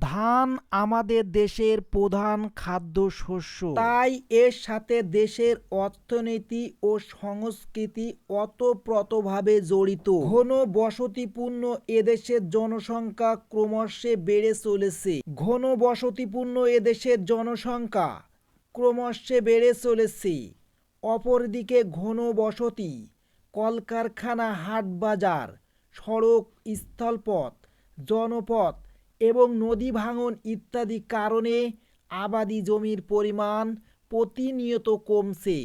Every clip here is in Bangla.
ধান আমাদের দেশের প্রধান খাদ্যশস্য। তাই এর সাথে দেশের অর্থনীতি ও সংস্কৃতি ওতপ্রোতভাবে জড়িত। ঘন বসতিপূর্ণ এদেশের জনসংখ্যা ক্রমশ বেড়ে চলেছে। ঘন বসতিপূর্ণ এদেশের জনসংখ্যা ক্রমশ বেড়ে চলেছে। অপরদিকে ঘন বসতি, কলকারখানা হাট বাজার সড়ক, স্থলপথ, জনপথ এবং নদী ভাঙন ইত্যাদি কারণে আবাদি জমির পরিমাণ প্রতিনিয়ত কমছে।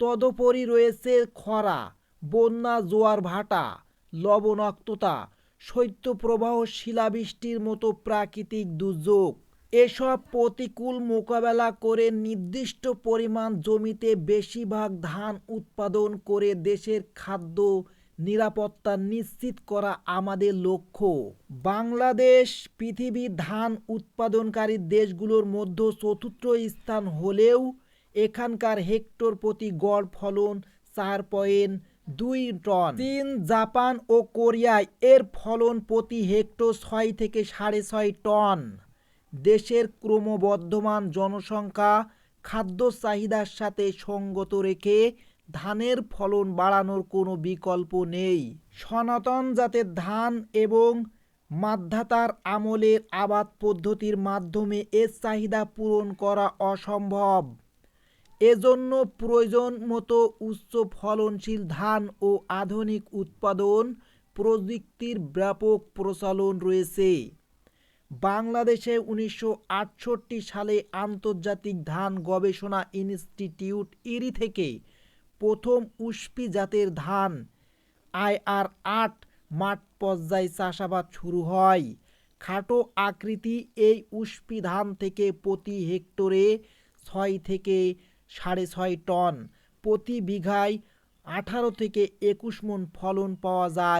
তদুপরি রয়েছে খরা, বন্যা, জোয়ার ভাটা, লবণাক্ততা, শৈত্যপ্রবাহ, শিলাবৃষ্টির মতো প্রাকৃতিক দুর্যোগ। এসব প্রতিকূল মোকাবেলা করে নির্দিষ্ট পরিমাণ জমিতে বেশিরভাগ ধান উৎপাদন করে দেশের খাদ্য নিরাপত্তা নিশ্চিত করা আমাদের লক্ষ্য। বাংলাদেশ পৃথিবীর ধান উৎপাদনকারী দেশগুলোর মধ্যে চতুর্থ স্থান হলেও এখানকার হেক্টর প্রতি গড় ফলন চার পয়েন্ট দুই টন। চীন, জাপান ও কোরিয়ায় এর ফলন প্রতি হেক্টর ছয় থেকে সাড়ে ছয় টন। দেশের ক্রমবর্ধমান জনসংখ্যা, খাদ্য চাহিদার সাথে সঙ্গত রেখে ধানের ফলন বাড়ানোর কোনো বিকল্প নেই। সনাতন জাতের ধান এবং মাদ্ধাতার আমলের আবাদ পদ্ধতির মাধ্যমে এর চাহিদা পূরণ করা অসম্ভব। এজন্য প্রয়োজন মতো উচ্চ ফলনশীল ধান ও আধুনিক উৎপাদন প্রযুক্তির ব্যাপক প্রচলন রয়েছে। বাংলাদেশে উনিশশো আটষট্টি সালে আন্তর্জাতিক ধান গবেষণা ইনস্টিটিউট ইরি থেকে প্রথম উষ্পি জাতের ধান। আইআর আট মাঠ পর্যায়ে চাষাবাদ শুরু হয়। খাটো আকৃতি এই উষ্পি ধান থেকে প্রতি হেক্টরে ছয় থেকে সাড়ে ছয় টন। প্রতি বিঘায় আঠারো থেকে একুশ মন ফলন পাওয়া যায়।